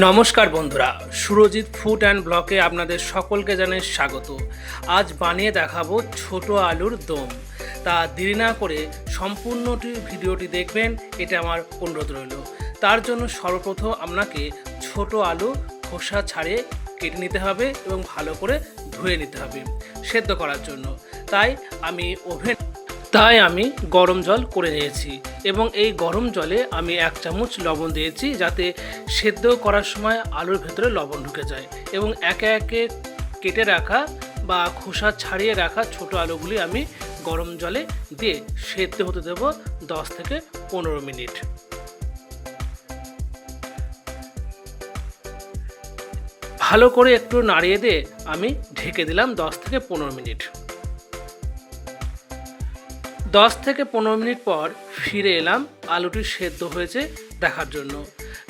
নমস্কার বন্ধুরা, Surajit food and ব্লকে আপনাদের সকলকে জানাই স্বাগত। আজ বানিয়ে দেখাবো ছোট আলুর দম। তা দেরি না করে সম্পূর্ণটি ভিডিওটি দেখবেন, এটা আমার অনুরোধ রইল। তার জন্য সর্বপ্রথম আপনাকে ছোট আলু খোসা ছাড়িয়ে কেটে নিতে হবে এবং ভালো করে ধুয়ে নিতে হবে, সেদ্ধ করার জন্য। তাই আমি ওভেন তাই আমি গরম জল করে নিয়েছি এবং এই গরম জলে আমি এক চামচ লবণ দিয়েছি যাতে সেদ্ধ করার সময় আলুর ভেতরে লবণ ঢুকে যায় এবং একে একে কেটে রাখা বা খোসা ছাড়িয়ে রাখা ছোট আলুগুলি আমি গরম জলে দিয়ে সেদ্ধ হতে দেবো দশ থেকে পনেরো মিনিট। ভালো করে একটু নাড়িয়ে দিয়ে আমি ঢেকে দিলাম দশ থেকে পনেরো মিনিট। দশ থেকে পনেরো মিনিট পর ফিরে এলাম, আলুটি সেদ্ধ হয়েছে দেখার জন্য।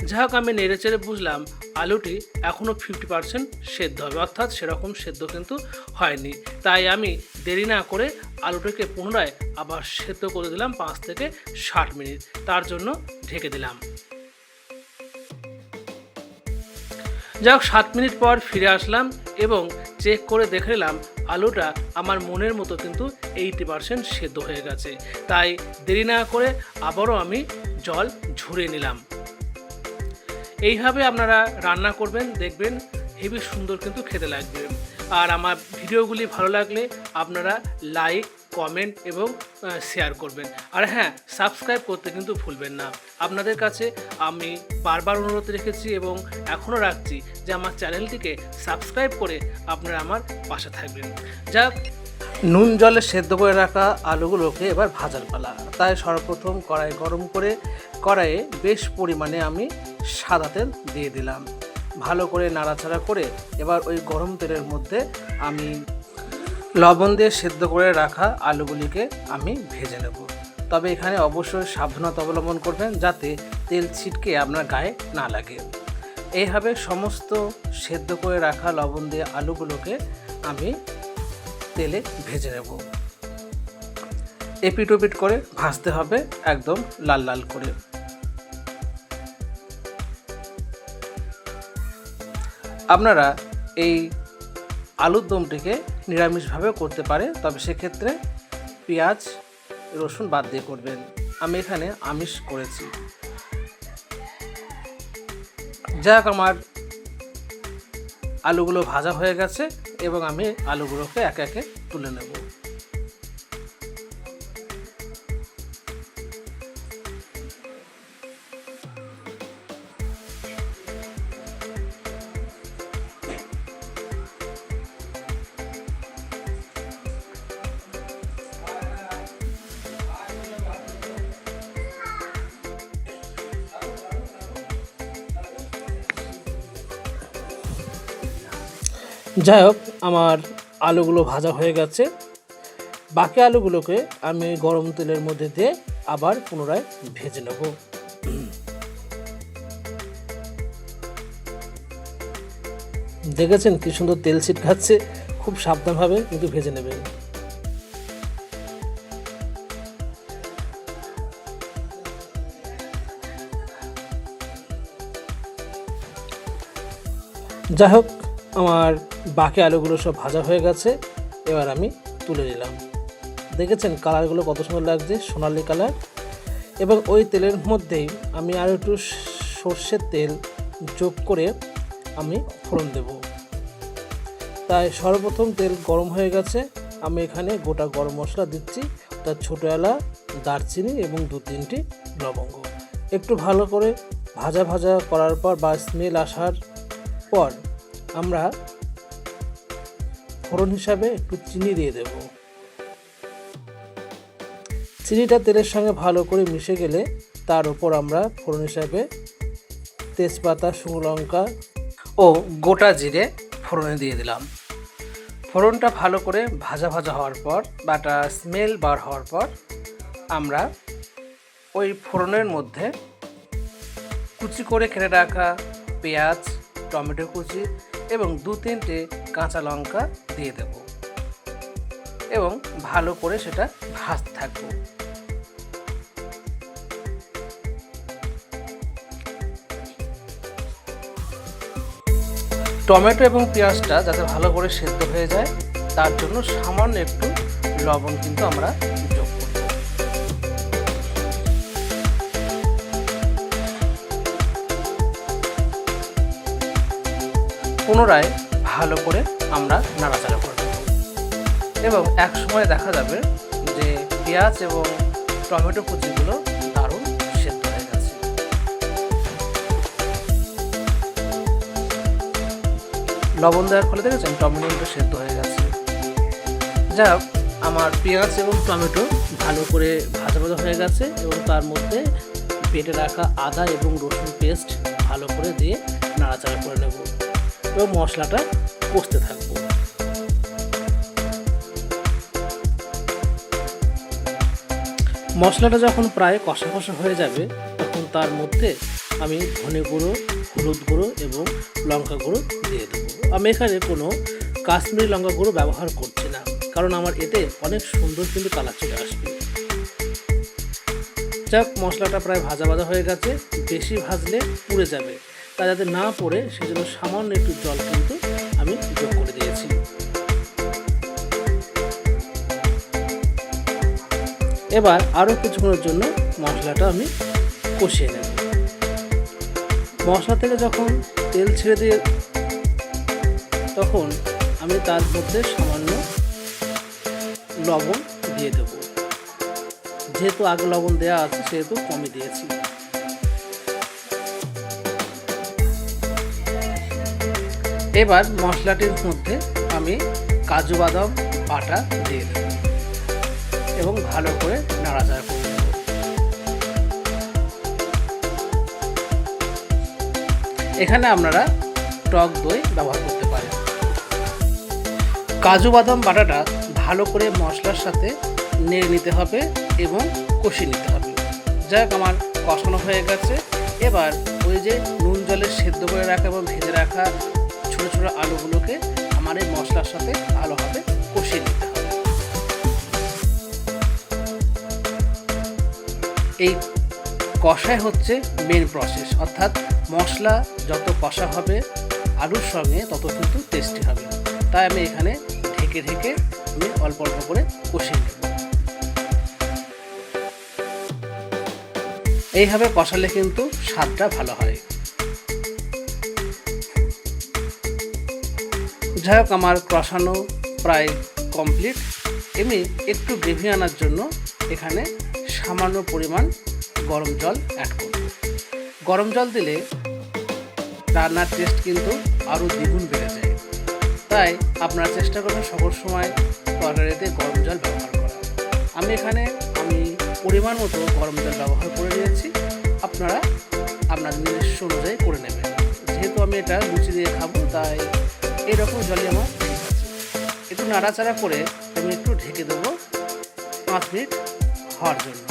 যা হোক, আমি নেড়ে চেড়ে বুঝলাম, আলুটি এখনও ফিফটি পার্সেন্ট সেদ্ধ হবে। অর্থাৎ সেরকম সেদ্ধ কিন্তু হয়নি। তাই আমি দেরি না করে আলুটিকে পুনরায় আবার সেদ্ধ করে দিলাম পাঁচ থেকে ষাট মিনিট। তার জন্য ঢেকে দিলাম। যাই হোক, সাত মিনিট পর ফিরে আসলাম এবং চেক করে দেখে নিলাম আলুটা আমার মনের মতো কিন্তু এইটি পারসেন্ট সেদ্ধ হয়ে গেছে। তাই দেরি না করে আবারও আমি জল ঝরিয়ে নিলাম। এইভাবে আপনারা রান্না করবেন, দেখবেন হেবি সুন্দর কিন্তু খেতে লাগবে। আর আমার ভিডিওগুলি ভালো লাগলে আপনারা লাইক কমেন্ট এবং শেয়ার করবেন। আর হ্যাঁ সাবস্ক্রাইব করতে কিন্তু ভুলবেন না। আপনাদের কাছে আমি বারবার অনুরোধ রেখেছি এবং এখনও রাখছি যে আমার চ্যানেলটিকে সাবস্ক্রাইব করে আপনারা আমার পাশে থাকবেন। যা নুন জলে সেদ্ধ করে রাখা আলুগুলোকে এবার ভাজার পালা। তাই সর্বপ্রথম কড়াই গরম করে, কড়াইয়ে বেশ পরিমাণে আমি সাদা তেল দিয়ে দিলাম। ভালো করে নাড়াচাড়া করে এবার ওই গরম তেলের মধ্যে আমি লবণ দিয়ে সেদ্ধ করে রাখা আলুগুলিকে আমি ভেজে নেব। তবে এখানে অবশ্যই সাবধানতা অবলম্বন করবেন যাতে তেল ছিটকে আপনার গায়ে না লাগে। এইভাবে সমস্ত সেদ্ধ করে রাখা লবণ দিয়ে আলুগুলোকে আমি তেলে ভেজে নেব। এপিট ওপিট করে ভাজতে হবে একদম লাল লাল করে। আপনারা এই আলুর দমটিকে নিরামিষভাবে করতে পারে, তবে সেক্ষেত্রে পেঁয়াজ, রসুন বাদ দিয়ে করবেন। আমি এখানে আমিষ করেছি। যাক আমার আলুগুলো ভাজা হয়ে গেছে, এবং আমি আলুগুলোকে একে একে তুলে নেব। যাই হোক, আমার আলুগুলো ভাজা হয়ে গেছে। বাকি আলুগুলোকে আমি গরম তেলের মধ্যে দিয়ে আবার পুনরায় ভেজে নেব। দেখেছেন কি সুন্দর তেল ছিট খাচ্ছে খুব সাবধানভাবে কিন্তু ভেজে নেবেন। যাই হোক আমার বাকি আলুগুলো সব ভাজা হয়ে গেছে, এবার আমি তুলে নিলাম। দেখেছেন কালারগুলো কত সুন্দর লাগছে, সোনালি কালার। এবং ওই তেলের মধ্যেই আমি আরও একটু সর্ষের তেল যোগ করে আমি ফোড়ন দেব। তাই সর্বপ্রথম তেল গরম হয়ে গেছে, আমি এখানে গোটা গরম মশলা দিচ্ছি তার ছোটো এলা দারচিনি এবং দু তিনটি লবঙ্গ। একটু ভালো করে ভাজা ভাজা করার পর বা স্মেল আসার পর আমরা ফোড়ন হিসাবে একটু চিনি দিয়ে দেব। চিনিটা তেলের সঙ্গে ভালো করে মিশে গেলে তার উপর আমরা ফোড়ন হিসাবে তেজপাতা, শুকনো লঙ্কা ও গোটা জিরে ফোড়নে দিয়ে দিলাম। ফোড়নটা ভালো করে ভাজা ভাজা হওয়ার পর বাটা স্মেল বার হওয়ার পর আমরা ওই ফোড়নের মধ্যে কুচি করে কেটে রাখা পেঁয়াজ, টমেটো কুচি এবং দু তিনটে কাঁচা লঙ্কা দিয়ে দেব। এবং ভালো করে সেটা ভাজতে থাকব। টমেটো এবং পেঁয়াজটা যাতে ভালো করে সেদ্ধ হয়ে যায়, তার জন্য সামান্য একটু লবণ কিন্তু আমরা পুনরায় ভালো করে আমরা নাড়াচাড়া করব এবং এক সময় দেখা যাবে যে পেঁয়াজ এবং টমেটো কুচিগুলো দারুণ সেদ্ধ হয়ে গেছে। লবণ দেওয়ার ফলে দেখেছেন টমেটোটা সেদ্ধ হয়ে গেছে। হোক, আমার পেঁয়াজ এবং টমেটো ভালো করে ভাজা ভাজা হয়ে গেছে এবং তার মধ্যে বেটে রাখা আদা এবং রসুন পেস্ট ভালো করে দিয়ে নাড়াচাড়া করে নেব। এবং মশলাটা কষতে থাকব। মশলাটা যখন প্রায় কষা কষা হয়ে যাবে, তখন তার মধ্যে আমি ধনে গুঁড়ো, হলুদ গুঁড়ো এবং লঙ্কা গুঁড়ো দিয়ে দেবো। আমি এখানে কোনো কাশ্মীরি লঙ্কা গুঁড়ো ব্যবহার করছি না, কারণ আমার এতে অনেক সুন্দর কিন্তু কালার চলে আসবে। যাক, মশলাটা প্রায় ভাজা ভাজা হয়ে গেছে, বেশি ভাজলে পুড়ে যাবে। তা যাতে না পড়ে সেজন্য সামান্য একটু জল কিন্তু আমি যোগ করে দিয়েছি। এবার আরও কিছুক্ষণের জন্য মশলাটা আমি কষিয়ে নেব। মশলা থেকে যখন তেল ছেড়ে দিয়ে তখন আমি তার মধ্যে সামান্য লবণ দিয়ে দেব। যেহেতু আগে লবণ দেওয়া আছে, সেহেতু কমই দিয়েছি। এবার মশলাটির মধ্যে আমি কাজু বাদাম, বাটা দিয়ে দেব এবং ভালো করে নাড়াচাড়া করে এখানে আপনারা টক দই ব্যবহার করতে পারেন। কাজু বাদাম, বাটাটা ভালো করে মশলার সাথে নেড়ে নিতে হবে এবং কষিয়ে নিতে হবে। যাক, আমার কষানো হয়ে গেছে। এবার ওই যে নুন জলে সেদ্ধ করে রাখা এবং ভেজে রাখা ছোটো ছোটো আলুগুলোকে আমার এই মশলার সাথে ভালোভাবে কষিয়ে নিতে হবে। এই কষাই হচ্ছে মেন প্রসেস অর্থাৎ মশলা যত কষা হবে, আলুর সঙ্গে তত কিন্তু টেস্টি হবে। তাই আমি এখানে ঢেকে ঢেকে আমি অল্প অল্প করে কষিয়ে নেব। এইভাবে কষালে কিন্তু স্বাদটা ভালো হয়। যাই আমার কষানো প্রায় কমপ্লিট এমনি একটু গ্রেভি আনার জন্য এখানে সামান্য পরিমাণ গরম জল অ্যাড করব। গরম জল দিলে রান্নার টেস্ট কিন্তু আরও দ্বিগুণ বেড়ে যায়। তাই আপনারা চেষ্টা করবেন সকল সময় তরকারিতে গরম জল ব্যবহার করা আমি এখানে, আমি পরিমাণ মতো গরম জল ব্যবহার করে নিয়েছি। আপনারা আপনার নিজস্ব অনুযায়ী করে নেবেন। যেহেতু আমি এটা লুচি দিয়ে খাব, তাই এইরকম জলই আমার একটু নাড়াচাড়া করে আমি একটু ঢেকে দেবো পাঁচ মিনিট হওয়ার জন্য।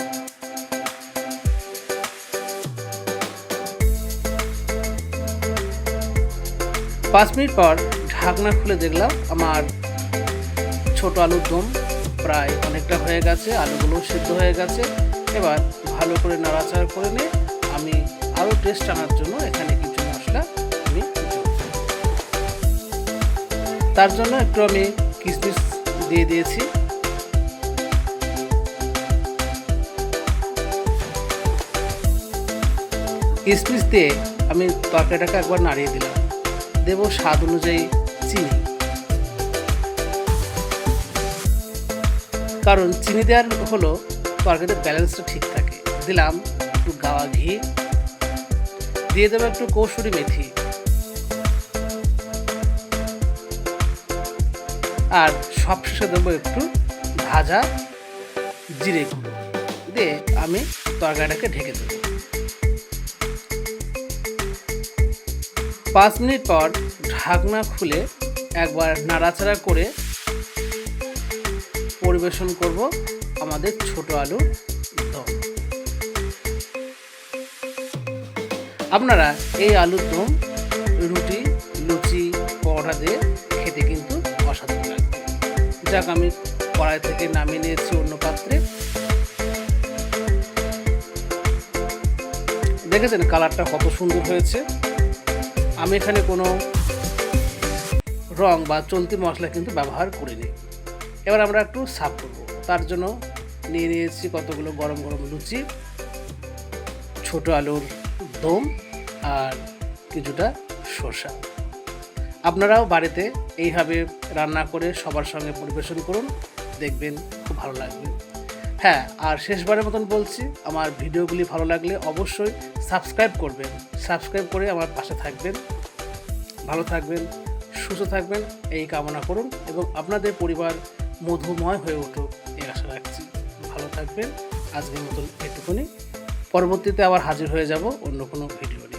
পাঁচ মিনিট পর ঢাকনা খুলে দেখলাম আমার ছোট আলুর দম প্রায় অনেকটা হয়ে গেছে আলুগুলো সিদ্ধ হয়ে গেছে। এবার ভালো করে নাড়াচাড়া করে নিয়ে আমি আরও টেস্ট আনার জন্য এখানে তার জন্য একটু আমি কিশমিশ দিয়ে দিয়েছি। কিশমিশ দিয়ে আমি তরকারিটাকে একবার নাড়িয়ে দিলাম। দেব স্বাদ অনুযায়ী চিনি। কারণ চিনি দেওয়ার হলো তরকারির ব্যালেন্সটা ঠিক থাকে। দিলাম একটু গাওয়া ঘি। দিয়ে দেবো একটু কৌশরি মেথি। আর সবশেষে দেবো একটু ভাজা জিরে গুঁড়ো। দিয়ে আমি তরকারিটাকে ঢেকে দেবো। পাঁচ মিনিট পর ঢাকনা খুলে একবার নাড়াচাড়া করে পরিবেশন করব আমাদের ছোট আলু দম। আপনারা এই আলুর দম, রুটি, লুচি, পরোটা দিয়ে খেতে কিন্তু যাক, আমি কড়াই থেকে নামিয়ে নিয়েছি অন্য পাত্রে। দেখেছেন কালারটা কত সুন্দর হয়েছে? আমি এখানে কোনো রং বা চলতি মশলা কিন্তু ব্যবহার করিনি। এবার আমরা একটু সাফ করব। তার জন্য নিয়ে নিয়েছি কতগুলো গরম গরম লুচি, ছোট আলুর দম আর কিছুটা শসা আপনারাও বাড়িতে এইভাবে রান্না করে সবার সঙ্গে পরিবেশন করুন, দেখবেন খুব ভালো লাগবে। হ্যাঁ আর শেষবারের মতন বলছি, আমার ভিডিওগুলি ভালো লাগলে অবশ্যই সাবস্ক্রাইব করবেন। সাবস্ক্রাইব করে আমার পাশে থাকবেন। ভালো থাকবেন, সুস্থ থাকবেন, এই কামনা করুন এবং আপনাদের পরিবার মধুময় হয়ে উঠুক, এই আশা রাখছি। ভালো থাকবেন, আজকের মতন এটুকুনি। পরবর্তীতে আবার হাজির হয়ে যাব অন্য কোনো ভিডিও